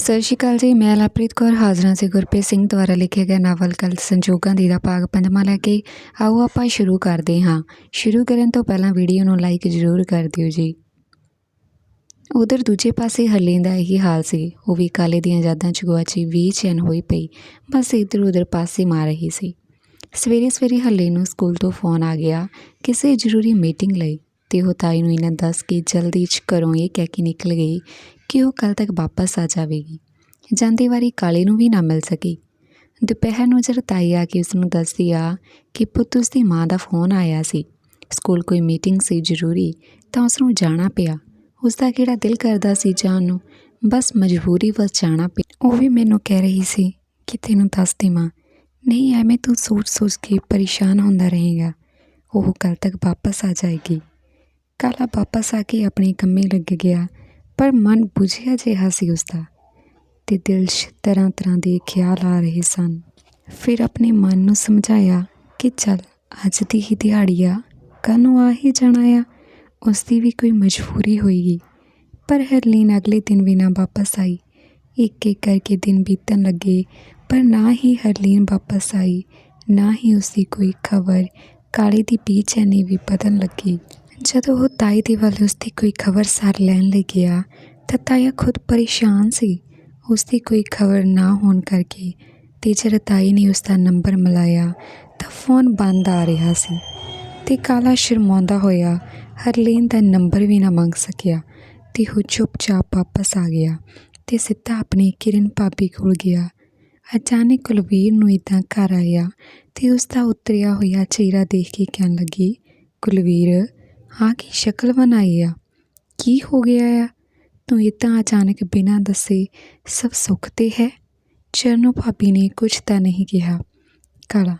ਸਤਿ ਸ਼੍ਰੀ ਅਕਾਲ ਜੀ, ਮੈਂ ਲਵਪ੍ਰੀਤ ਕੌਰ, ਹਾਜ਼ਰਾਂ ਸੀ ਗੁਰਪ੍ਰੀਤ ਸਿੰਘ ਦੁਆਰਾ ਲਿਖਿਆ ਗਿਆ ਨਾਵਲ ਕਲ ਸੰਜੋਗਾਂ ਦੀ ਦਾ ਭਾਗ ਪੰਜਵਾਂ ਲੈ ਕੇ। ਆਓ ਆਪਾਂ ਸ਼ੁਰੂ ਕਰਦੇ ਹਾਂ। ਸ਼ੁਰੂ ਕਰਨ ਤੋਂ ਪਹਿਲਾਂ ਵੀਡੀਓ ਨੂੰ ਲਾਈਕ ਜ਼ਰੂਰ ਕਰ ਦਿਓ ਜੀ। ਉਧਰ ਦੂਜੇ ਪਾਸੇ ਹਰਲੀਨ ਦਾ ਇਹੀ ਹਾਲ ਸੀ। ਉਹ ਵੀ ਕਾਲੇ ਦੀਆਂ ਯਾਦਾਂ ਚ ਗੁਆਚੀ ਵੀ ਚੈਨ ਹੋਈ ਪਈ। ਬਸ ਇੱਧਰ ਉਧਰ ਪਾਸੇ ਮਾਰ ਰਹੀ ਸੀ। ਸਵੇਰੇ ਸਵੇਰੇ ਹਰਲੀਨ ਨੂੰ ਸਕੂਲ ਤੋਂ ਫੋਨ ਆ ਗਿਆ। ਕਿਸੇ ਜ਼ਰੂਰੀ ਮੀਟਿੰਗ ਲਈ। ਤੇ ਉਹ ਤਾਈ ਨੂੰ ਇਹਨਾਂ ਦੱਸ ਕੇ ਜਲਦੀ ਚ ਘਰੋਂ ਇਹ ਕਹਿ ਕੇ ਨਿਕਲ ਗਈ ਕਿ ਉਹ ਕੱਲ ਤੱਕ ਵਾਪਸ ਆ ਜਾਵੇਗੀ। ਜਾਂਦੀ ਵਾਰੀ ਕਾਲੇ ਨੂੰ ਵੀ ਨਾ ਮਿਲ ਸਕੀ। ਦੁਪਹਿਰ ਨੂੰ ਜਦ ਤਾਈ ਆ ਕੇ ਉਸ ਨੂੰ ਦੱਸਦੀ ਆ ਕਿ ਪੁੱਤ ਉਸ ਦੀ ਮਾਂ ਦਾ ਫੋਨ ਆਇਆ ਸੀ, ਸਕੂਲ ਕੋਈ ਮੀਟਿੰਗ ਸੀ ਜ਼ਰੂਰੀ, ਤਾਂ ਉਸ ਨੂੰ ਜਾਣਾ ਪਿਆ। ਉਸ ਦਾ ਕਿਹੜਾ ਦਿਲ ਕਰਦਾ ਸੀ ਜਾਣ ਨੂੰ, ਬਸ ਮਜਬੂਰੀ ਵਸ ਜਾਣਾ ਪਿਆ। ਉਹ ਵੀ ਮੈਨੂੰ ਕਹਿ ਰਹੀ ਸੀ ਕਿ ਤੈਨੂੰ ਦੱਸਦੀ ਮਾਂ ਨਹੀਂ, ਐਵੇਂ ਤੂੰ ਸੋਚ-ਸੋਚ ਕੇ ਪਰੇਸ਼ਾਨ ਹੁੰਦਾ ਰਹੇਗਾ। ਉਹ ਕੱਲ ਤੱਕ ਵਾਪਸ ਆ ਜਾਏਗੀ। ਕਾਲਾ ਵਾਪਸ ਆ ਕੇ ਆਪਣੇ ਕੰਮੇ ਲੱਗ ਗਿਆ, ਪਰ ਮਨ ਬੁਝਿਆ ਜਿਹਾ ਸੀ ਉਸਦਾ ਤੇ ਦਿਲ 'ਚ ਤਰ੍ਹਾਂ ਤਰ੍ਹਾਂ ਦੇ ਖਿਆਲ ਆ ਰਹੇ ਸਨ। ਫਿਰ ਆਪਣੇ ਮਨ ਨੂੰ ਸਮਝਾਇਆ ਕਿ ਚੱਲ, ਅੱਜ ਦੀ ਹੀ ਦਿਹਾੜੀ ਆ, ਕੱਲ੍ਹ ਨੂੰ ਆ ਹੀ ਜਾਣਾ ਆ ਉਸ ਦੀ ਵੀ ਕੋਈ ਮਜਬੂਰੀ ਹੋਏਗੀ। ਪਰ ਹਰਲੀਨ ਅਗਲੇ ਦਿਨ ਵੀ ਨਾ ਵਾਪਸ ਆਈ। ਇੱਕ ਇੱਕ ਕਰਕੇ ਦਿਨ ਬੀਤਣ ਲੱਗੇ, ਪਰ ਨਾ ਹੀ ਹਰਲੀਨ ਵਾਪਸ ਆਈ, ਨਾ ਹੀ ਉਸ ਦੀ ਕੋਈ ਖਬਰ ਕਾਲੇ ਦੀ ਬੇਚੈਨੀ ਵੀ ਬਦਲਣ ਲੱਗੀ। ਜਦੋਂ ਉਹ ਤਾਈ ਦੇ ਵੱਲ ਉਸ ਦੀ ਕੋਈ ਖਬਰ ਸਾਰ ਲੈਣ ਲਈ ਗਿਆ, ਤਾਂ ਤਾਇਆ ਖੁਦ ਪਰੇਸ਼ਾਨ ਸੀ। ਉਸ ਦੀ ਕੋਈ ਖਬਰ ਨਾ ਹੋਣ ਕਰਕੇ ਤੇ ਜਦ ਤਾਈ ਨੇ ਉਸ ਦਾ ਨੰਬਰ ਮਿਲਾਇਆ, ਤਾਂ ਫੋਨ ਬੰਦ ਆ ਰਿਹਾ ਸੀ ਤੇ ਕਾਲਾ ਸ਼ਰਮਾਉਂਦਾ ਹੋਇਆ ਹਰਲੀਨ ਦਾ ਨੰਬਰ ਵੀ ਨਾ ਮੰਗ ਸਕਿਆ। ਤੇ ਉਹ ਚੁੱਪਚਾਪ ਵਾਪਸ ਆ ਗਿਆ ਤੇ ਸਿੱਧਾ ਆਪਣੀ ਕਿਰਨ ਭਾਬੀ ਕੋਲ ਗਿਆ। ਅਚਾਨਕ ਕੁਲਵੀਰ ਨੂੰ ਇਦਾਂ ਘਰ ਆਇਆ ਤੇ ਉਸ ਦਾ ਉਤਰਿਆ ਹੋਇਆ ਚਿਹਰਾ ਦੇਖ ਕੇ ਕਹਿਣ ਲੱਗੀ, ਕੁਲਵੀਰ ਹਾਂ ਕੀ ਸ਼ਕਲ ਬਣਾਈ ਆ? ਕੀ ਹੋ ਗਿਆ ਆ? ਤੂੰ ਇਹ ਤਾਂ ਅਚਾਨਕ ਬਿਨਾਂ ਦੱਸੇ ਸਭ ਸੁੱਖ ਤੇ ਹੈ? ਚਰਨੋ ਭਾਬੀ ਨੇ ਕੁਝ ਤਾਂ ਨਹੀਂ ਕਿਹਾ। ਕਾਲਾ,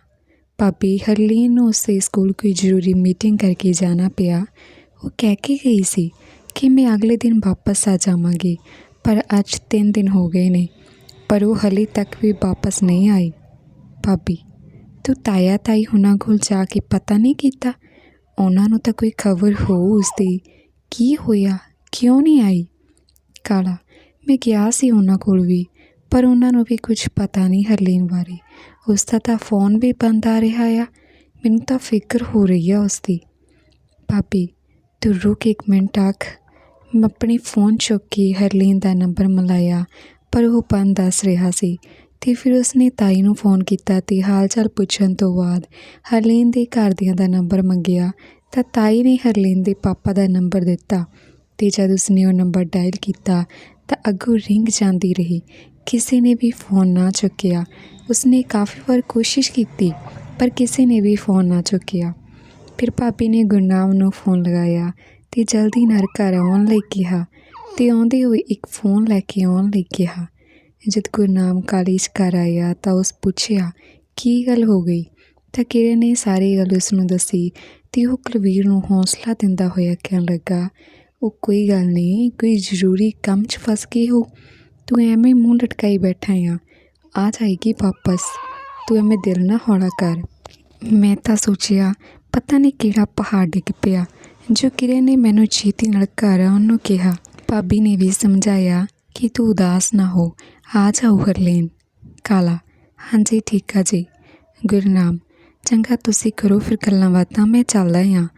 ਭਾਬੀ ਹਰਲੀਨ ਨੂੰ ਉਸੇ ਸਕੂਲ ਕੋਈ ਜ਼ਰੂਰੀ ਮੀਟਿੰਗ ਕਰਕੇ ਜਾਣਾ ਪਿਆ। ਉਹ ਕਹਿ ਕੇ ਗਈ ਸੀ ਕਿ ਮੈਂ ਅਗਲੇ ਦਿਨ ਵਾਪਸ ਆ ਜਾਵਾਂਗੀ, ਪਰ ਅੱਜ 3 ਦਿਨ ਹੋ ਗਏ ਨੇ, ਪਰ ਉਹ ਹਲੇ ਤੱਕ ਵੀ ਵਾਪਸ ਨਹੀਂ ਆਈ। ਭਾਬੀ, ਤੂੰ ਤਾਇਆ ਤਾਈ ਹੁਣਾਂ ਕੋਲ ਜਾ ਕੇ ਪਤਾ ਨਹੀਂ ਕੀਤਾ ਉਹਨਾਂ ਨੂੰ ਤਾਂ ਕੋਈ ਖਬਰ ਹੋ ਉਸਦੀ। ਕੀ ਹੋਇਆ? ਕਿਉਂ ਨਹੀਂ ਆਈ? ਕਾਲਾ, ਮੈਂ ਗਿਆ ਸੀ ਉਹਨਾਂ ਕੋਲ ਵੀ, ਪਰ ਉਹਨਾਂ ਨੂੰ ਵੀ ਕੁਝ ਪਤਾ ਨਹੀਂ ਹਰਲੀਨ ਬਾਰੇ। ਉਸ ਦਾ ਤਾਂ ਫੋਨ ਵੀ ਬੰਦ ਆ ਰਿਹਾ ਆ। ਮੈਨੂੰ ਤਾਂ ਫਿਕਰ ਹੋ ਰਹੀ ਆ ਉਸ ਦੀ ਭਾਬੀ, ਤੂੰ ਰੁਕ ਇੱਕ ਮਿੰਟ, ਆਖ। ਮੈਂ ਆਪਣੀ ਫੋਨ ਚੁੱਕ ਕੇ ਹਰਲੀਨ ਦਾ ਨੰਬਰ ਮਿਲਾਇਆ, ਪਰ ਉਹ ਬੰਦ ਦੱਸ ਰਿਹਾ ਸੀ। ਤੇ ਫਿਰ ਉਸਨੇ ਤਾਈ ਨੂੰ ਫੋਨ ਕੀਤਾ ਤੇ ਹਾਲ ਚਾਲ ਪੁੱਛਣ ਤੋਂ ਬਾਅਦ ਹਰਲੀਨ ਦੇ ਘਰਦਿਆਂ ਦਾ ਨੰਬਰ ਮੰਗਿਆ ਤਾਂ ਤਾਈ ਨੇ ਹਰਲੀਨ ਦੇ ਪਾਪਾ ਦਾ ਨੰਬਰ ਦਿੱਤਾ ਤੇ ਜਦ ਉਸਨੇ ਉਹ ਨੰਬਰ ਡਾਇਲ ਕੀਤਾ ਤਾਂ ਅੱਗੋਂ ਰਿੰਗ ਜਾਂਦੀ ਰਹੀ। ਕਿਸੇ ਨੇ ਵੀ ਫੋਨ ਨਾ ਚੁੱਕਿਆ। ਉਸਨੇ ਕਾਫੀ ਵਾਰ ਕੋਸ਼ਿਸ਼ ਕੀਤੀ, ਪਰ ਕਿਸੇ ਨੇ ਵੀ ਫੋਨ ਨਾ ਚੁੱਕਿਆ। ਫਿਰ ਭਾਬੀ ਨੇ ਗੁਰਨਾਮ ਨੂੰ ਫੋਨ ਲਗਾਇਆ ਤੇ ਜਲਦੀ ਨਾਲ ਘਰ ਆਉਣ ਲਈ ਕਿਹਾ ਤੇ ਆਉਂਦੇ ਹੋਏ ਇੱਕ ਫੋਨ ਲੈ ਕੇ ਆਉਣ ਲਈ ਕਿਹਾ। ਜਦ ਗੁਰਨਾਮ ਕਾਲਜ ਘਰ ਆਇਆ ਤਾਂ ਉਸ ਪੁੱਛਿਆ, ਕੀ ਗੱਲ ਹੋ ਗਈ? ਤਾਂ ਕਿਰਨ ਨੇ ਸਾਰੀ ਗੱਲ ਉਸ ਨੂੰ ਦੱਸੀ ਤੇ ਉਹ ਕੁਲਵੀਰ ਨੂੰ ਹੌਸਲਾ ਦਿੰਦਾ ਹੋਇਆ ਕਹਿਣ ਲੱਗਾ, ਉਹ ਕੋਈ ਗੱਲ ਨਹੀਂ, ਕੋਈ ਜ਼ਰੂਰੀ ਕੰਮ 'ਚ ਫਸ ਗਈ ਹੋ। ਤੂੰ ਐਵੇਂ ਮੂੰਹ ਲਟਕਾਈ ਬੈਠਾ ਆ। ਆ ਜਾਏਗੀ ਵਾਪਸ। ਤੂੰ ਐਵੇਂ ਦਿਲ ਨਾ ਹੌਲਾ ਕਰ। ਮੈਂ ਤਾਂ ਸੋਚਿਆ, ਪਤਾ ਨਹੀਂ ਕਿਹੜਾ ਪਹਾੜ ਡਿੱਗ ਪਿਆ। ਜੋ ਕਿਰਨ ਨੇ ਮੈਨੂੰ ਛੇਤੀ ਨਾਲ ਘਰ ਆਉਣ ਨੂੰ ਕਿਹਾ, ਭਾਬੀ ਨੇ ਵੀ ਸਮਝਾਇਆ ਕਿ ਤੂੰ ਉਦਾਸ ਨਾ ਹੋ। ਆ ਜਾਓ ਲੈਣ ਕਾਲਾ, ਹਾਂਜੀ, ਠੀਕ ਆ ਜੀ। ਗੁਰਨਾਮ ਚੰਗਾ ਤੁਸੀਂ ਕਰੋ ਫਿਰ ਗੱਲਾਂ ਬਾਤਾਂ, ਮੈਂ ਚੱਲਦਾ ਹਾਂ।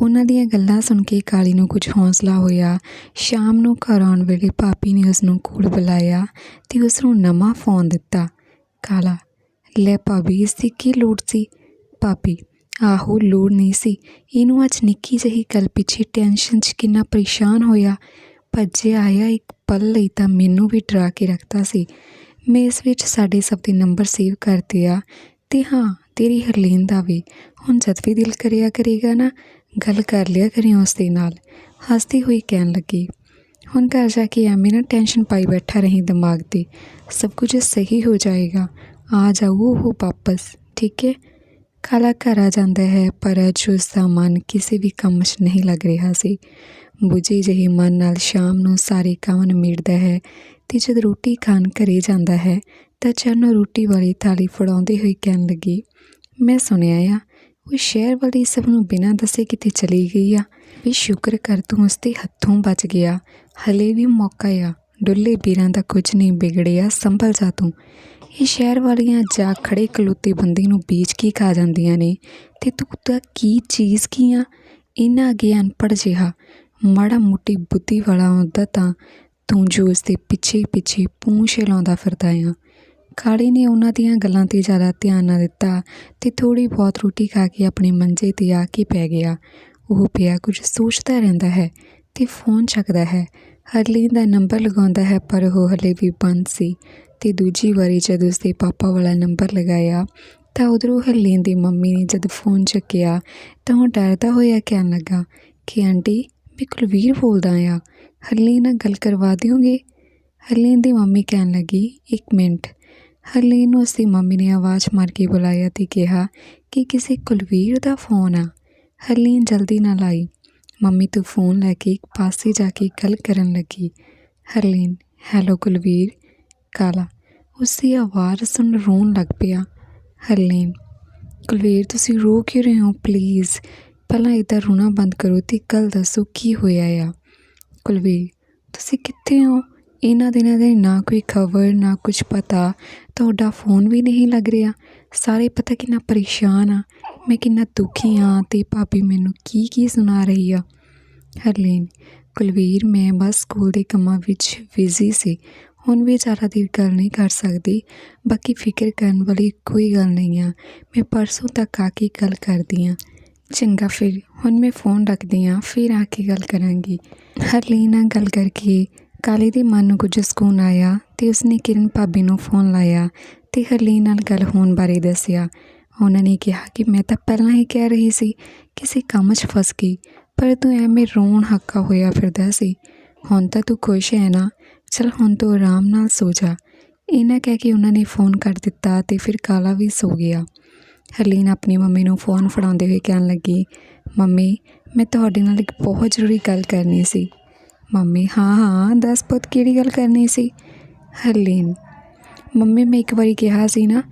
ਉਹਨਾਂ ਦੀਆਂ ਗੱਲਾਂ ਸੁਣ ਕੇ ਕਾਲੀ ਨੂੰ ਕੁਝ ਹੌਸਲਾ ਹੋਇਆ। ਸ਼ਾਮ ਨੂੰ ਘਰ ਆਉਣ ਵੇਲੇ ਭਾਬੀ ਨੇ ਉਸ ਨੂੰ ਕੋਲ ਬੁਲਾਇਆ ਤੇ ਉਸ ਨੂੰ ਨਵਾਂ ਫੋਨ ਦਿੱਤਾ। ਕਾਲਾ, ਲੈ ਭਾਬੀ, ਇਸ ਦੀ ਕੀ ਲੋੜ ਸੀ? ਭਾਬੀ, ਆਹੋ, ਲੋੜ ਨਹੀਂ ਸੀ। ਇਹਨੂੰ ਅੱਜ ਨਿੱਕੀ ਜਿਹੀ ਗੱਲ ਪਿੱਛੇ ਟੈਨਸ਼ਨ 'ਚ ਕਿੰਨਾ ਪਰੇਸ਼ਾਨ ਹੋਇਆ। ਭੱਜੇ ਆਇਆ ਇੱਕ ਪਲ ਲਈ ਤਾਂ ਮੈਨੂੰ ਵੀ ਡਰਾ ਕੇ ਰੱਖਦਾ ਸੀ। ਮੈਂ ਇਸ ਵਿੱਚ ਸਾਡੇ ਸਭ ਦੇ ਨੰਬਰ ਸੇਵ ਕਰਤੇ ਆ ਤੇ ਹਾਂ, ਤੇਰੀ ਹਰਲੀਨ ਦਾ ਵੀ। ਹੁਣ ਜਦ ਵੀ ਦਿਲ ਕਰਿਆ ਕਰੇਗਾ ਨਾ, ਗੱਲ ਕਰ ਲਿਆ ਕਰੀ ਉਸ ਦੇ ਨਾਲ। ਹੱਸਦੀ ਹੋਈ ਕਹਿਣ ਲੱਗੀ, ਹੁਣ ਘਰ ਜਾ ਕੇ ਐਵੇਂ ਨਾ ਟੈਨਸ਼ਨ ਪਾਈ ਬੈਠਾ ਰਹੀ ਦਿਮਾਗ ਤੇ। ਸਭ ਕੁਝ ਸਹੀ ਹੋ ਜਾਏਗਾ। ਆ ਜਾਊ ਉਹ ਵਾਪਸ, ਠੀਕ ਹੈ? ਕਾਲਾ ਘਰ ਆ ਜਾਂਦਾ ਹੈ, ਪਰ ਅੱਜ ਉਸ ਦਾ ਮਨ ਕਿਸੇ ਵੀ ਕੰਮ 'ਚ ਨਹੀਂ ਲੱਗ ਰਿਹਾ ਸੀ। ਬੁਝੇ ਜਿਹੇ ਮਨ ਨਾਲ ਸ਼ਾਮ ਨੂੰ ਸਾਰੇ ਕੰਮ ਨਿਬੇੜਦਾ ਹੈ ਤੇ ਜਦ ਰੋਟੀ ਖਾਣ ਘਰੇ ਜਾਂਦਾ ਹੈ, ਤਾਂ ਚਰਨੋ ਰੋਟੀ ਵਾਲੀ ਥਾਲੀ ਫੜਾਉਂਦੇ ਹੋਏ ਕਹਿਣ ਲੱਗੀ, ਮੈਂ ਸੁਣਿਆ ਆ, ਉਹ ਸ਼ਹਿਰ ਵਾਲੀ ਸਭ ਨੂੰ ਬਿਨਾਂ ਦੱਸੇ ਕਿਤੇ ਚਲੀ ਗਈ ਆ। ਵੀ ਸ਼ੁਕਰ ਕਰ ਤੂੰ ਉਸ ਦੇ ਹੱਥੋਂ ਬਚ ਗਿਆ। ਹਲੇ ਵੀ ਮੌਕਾ ਆ, ਡੁੱਲੇ ਵੀਰਾਂ ਦਾ ਕੁਝ ਨਹੀਂ ਵਿਗੜਿਆ, ਸੰਭਲ ਜਾ ਤੂੰ। ਇਹ ਸ਼ਹਿਰ ਵਾਲੀਆਂ ਜਾ ਖੜੇ ਖਲੋਤੇ ਬੰਦੇ ਨੂੰ ਬੀਜ ਕੇ ਖਾ ਜਾਂਦੀਆਂ ਨੇ। ਤੇ ਤੂੰ ਤਾਂ ਕੀ ਚੀਜ਼ ਕੀ ਆ? ਇਹਨਾਂ ਅੱਗੇ ਅਨਪੜ੍ਹ ਜਿਹਾ, ਮਾੜਾ ਮੋਟੀ ਬੁੱਧੀ ਵਾਲਾ ਹੁੰਦਾ ਤਾਂ ਤੂੰ ਜੋ ਉਸ ਦੇ ਪਿੱਛੇ ਪਿੱਛੇ ਪੂੰਛ ਲਾਉਂਦਾ ਫਿਰਦਾ ਆ। ਕਾਲੀ ਨੇ ਉਹਨਾਂ ਦੀਆਂ ਗੱਲਾਂ ਤੇ ਜ਼ਿਆਦਾ ਧਿਆਨ ਨਾ ਦਿੱਤਾ ਤੇ ਥੋੜੀ ਬਹੁਤ ਰੋਟੀ ਖਾ ਕੇ ਆਪਣੇ ਮੰਜੇ ਤੇ ਆ ਕੇ ਪੈ ਗਿਆ। ਉਹ ਪਿਆ ਕੁਝ ਸੋਚਦਾ ਰਹਿੰਦਾ ਹੈ ਤੇ ਫੋਨ ਚੱਕਦਾ ਹੈ। ਹਰਲੀਨ ਦਾ ਨੰਬਰ ਲਗਾਉਂਦਾ ਹੈ ਪਰ ਉਹ ਹਲੇ ਵੀ ਬੰਦ ਸੀ। ਅਤੇ ਦੂਜੀ ਵਾਰੀ ਜਦ ਉਸਦੇ ਪਾਪਾ ਵਾਲਾ ਨੰਬਰ ਲਗਾਇਆ, ਤਾਂ ਉਧਰੋਂ ਹਰਲੀਨ ਦੀ ਮੰਮੀ ਨੇ ਜਦ ਫੋਨ ਚੱਕਿਆ, ਤਾਂ ਉਹ ਡਰਦਾ ਹੋਇਆ ਕਹਿਣ ਲੱਗਾ, ਕਿ ਆਂਟੀ, ਮੈਂ ਕੁਲਵੀਰ ਬੋਲਦਾ ਆ। ਹਰਲੀਨ ਨਾਲ ਗੱਲ ਕਰਵਾ ਦਿਓਗੇ? ਹਰਲੀਨ ਦੀ ਮੰਮੀ ਕਹਿਣ ਲੱਗੀ, ਇੱਕ ਮਿੰਟ। ਹਰਲੀਨ ਨੂੰ ਉਸਦੀ ਮੰਮੀ ਨੇ ਆਵਾਜ਼ ਮਾਰ ਕੇ ਬੁਲਾਇਆ ਤੇ ਕਿਹਾ, ਕਿ ਕਿਸੇ ਕੁਲਵੀਰ ਦਾ ਫੋਨ ਆ। ਹਰਲੀਨ ਜਲਦੀ ਨਾਲ ਆਈ। ਮੰਮੀ ਤੋਂ ਫੋਨ ਲੈ ਕੇ ਇੱਕ ਪਾਸੇ ਜਾ ਕੇ ਗੱਲ ਕਰਨ ਲੱਗੀ। ਹਰਲੀਨ, ਹੈਲੋ ਕੁਲਵੀਰ ਕਾਲਾ। ਉਸਦੀ ਆਵਾਜ਼ ਸੁਣ ਰੋਣ ਲੱਗ ਪਿਆ। ਹਰਲੀਨ, ਕੁਲਵੀਰ, ਤੁਸੀਂ ਰੋ ਕਿਉਂ ਰਹੇ ਹੋ? ਪਲੀਜ਼, ਪਹਿਲਾਂ ਇੱਦਾਂ ਰੋਣਾ ਬੰਦ ਕਰੋ ਤੇ ਕੱਲ ਦੱਸੋ, ਕੀ ਹੋਇਆ ਆ? ਕੁਲਵੀਰ, ਤੁਸੀਂ ਕਿੱਥੇ ਹੋ? ਇਹਨਾਂ ਦਿਨਾਂ ਦੇ ਨਾ ਕੋਈ ਖਬਰ, ਨਾ ਕੁਝ ਪਤਾ। ਤੁਹਾਡਾ ਫੋਨ ਵੀ ਨਹੀਂ ਲੱਗ ਰਿਹਾ। ਸਾਰੇ ਪਤਾ ਕਿੰਨਾ ਪਰੇਸ਼ਾਨ ਆ। ਮੈਂ ਕਿੰਨਾ ਦੁਖੀ ਆ ਤੇ ਭਾਬੀ ਮੈਨੂੰ ਕੀ ਕੀ ਸੁਣਾ ਰਹੀ ਆ? ਹਰਲੀਨ, ਕੁਲਵੀਰ, ਮੈਂ ਬਸ ਸਕੂਲ ਦੇ ਕੰਮਾਂ ਵਿੱਚ ਬਿਜ਼ੀ ਸੀ। ਹੁਣ ਵੀ ਜ਼ਿਆਦਾ ਦੇਰ ਗੱਲ ਨਹੀਂ ਕਰ ਸਕਦੀ। ਬਾਕੀ ਫਿਕਰ ਕਰਨ ਵਾਲੀ ਕੋਈ ਗੱਲ ਨਹੀਂ ਆ। ਮੈਂ ਪਰਸੋਂ ਤੱਕ ਆ ਕੇ ਗੱਲ ਕਰਦੀ ਆ। ਚੰਗਾ, ਫਿਰ ਹੁਣ ਮੈਂ ਫੋਨ ਰੱਖਦੀ ਆ, ਫਿਰ ਆ ਕੇ ਗੱਲ ਕਰਾਂਗੀ। ਹਰਲੀਨ ਨਾਲ ਗੱਲ ਕਰਕੇ ਕਾਲੀ ਦੇ ਮਨ ਨੂੰ ਕੁਝ ਸਕੂਨ ਆਇਆ ਤੇ ਉਸਨੇ ਕਿਰਨ ਭਾਬੀ ਨੂੰ ਫੋਨ ਲਾਇਆ ਤੇ ਹਰਲੀਨ ਨਾਲ ਗੱਲ ਹੋਣ ਬਾਰੇ ਦੱਸਿਆ। ਉਹਨਾਂ ਨੇ ਕਿਹਾ ਕਿ ਮੈਂ ਤਾਂ ਪਹਿਲਾਂ ਹੀ ਕਹਿ ਰਹੀ ਸੀ, ਕਿਸੇ ਕੰਮ 'ਚ ਫਸ ਗਈ, ਪਰ ਤੂੰ ਐਵੇਂ ਰੋਣ ਹੱਕਾ ਹੋਇਆ ਫਿਰਦਾ ਸੀ। ਹੁਣ ਤਾਂ ਤੂੰ ਖੁਸ਼ ਹੈ ਨਾ? ਚਲ ਹੁਣ ਤੂੰ ਆਰਾਮ ਨਾਲ ਸੋ ਜਾ। ਇਹਨਾਂ ਕਹਿ ਕੇ ਉਹਨਾਂ ਨੇ ਫੋਨ ਕੱਟ ਦਿੱਤਾ ਤੇ ਫਿਰ ਕਾਲਾ ਵੀ ਸੋ ਗਿਆ। ਹਰਲੀਨ ਆਪਣੀ ਮੰਮੀ ਨੂੰ ਫੋਨ ਫੜਾਉਂਦੇ ਹੋਏ ਕਹਿਣ ਲੱਗੀ, ਮੰਮੀ, ਮੈਂ ਤੁਹਾਡੇ ਨਾਲ ਇੱਕ ਬਹੁਤ ਜ਼ਰੂਰੀ ਗੱਲ ਕਰਨੀ ਸੀ। ਮੰਮੀ, ਹਾਂ ਹਾਂ, ਦੱਸ ਪੁੱਤ, ਕਿਹੜੀ ਗੱਲ ਕਰਨੀ ਸੀ? ਹਰਲੀਨ, ਮੰਮੀ, ਮੈਂ ਇੱਕ ਵਾਰੀ ਕਿਹਾ ਸੀ ਨਾ,